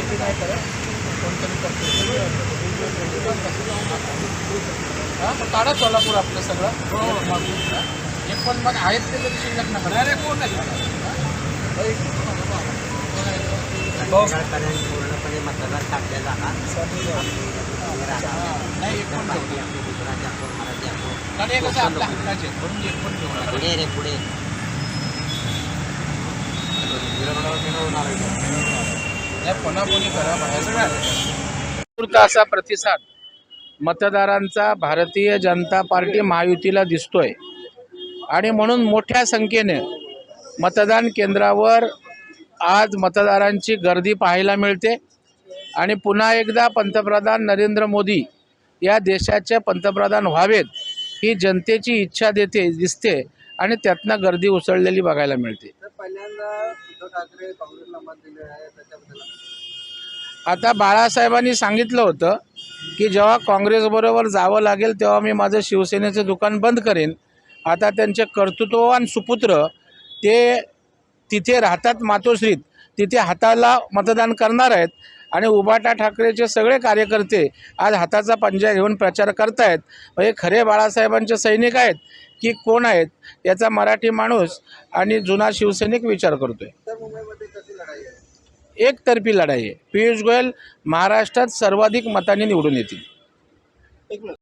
BJP नाही करत. कोणतरी करते हा मग काढा सोलापूर आपलं सगळं. मग हा? एक पण मग आहेत ते तरी शिल्लक नका अरे कोण कर्नाटकाने पूर्णपणे मतदार टाकले जाणार नाही एक पण ठेवू नका. गुजराती असो मराठी असो कारण हे कसं आपल्या हक्काचे म्हणून एक पण ठेवू नका. पुढे रे पुढे. करा बाहेर असा प्रतिसाद मतदारांचा भारतीय जनता पार्टी महायुतीला दिसतोय. आणि म्हणून मोठ्या संख्येने मतदान केंद्रावर आज मतदारांची गर्दी पाहायला मिळते. आणि पुन्हा एकदा पंतप्रधान नरेंद्र मोदी या देशाचे पंतप्रधान व्हावेत ही जनतेची इच्छा देते दिसते आणि त्यातनं गर्दी उसळलेली बघायला मिळते. उद्धव ठाकरे काँग्रेसला मत दिले आहे त्याच्याबद्दल आता बाळासाहेबांनी सांगितलं होतं की जेव्हा काँग्रेसबरोबर जावं लागेल तेव्हा मी माझं शिवसेनेचं दुकान बंद करेन. आता त्यांचे कर्तृत्ववान सुपुत्र ते तिथे राहतात मातोश्रीत. तिथे हाताला मतदान करणार आहेत. आणि उबाटा ठाकरेचे सगळे कार्यकर्ते आज हाताचा पंजा घेऊन प्रचार करतायत. हे खरे बाळासाहेबांचे सैनिक आहेत की कोण आहेत याचा मराठी माणूस आणि जुना शिवसैनिक विचार करतोय. आहे एकतर्फी लढाई आहे. पियुष गोयल महाराष्ट्रात सर्वाधिक मतांनी निवडून येतील.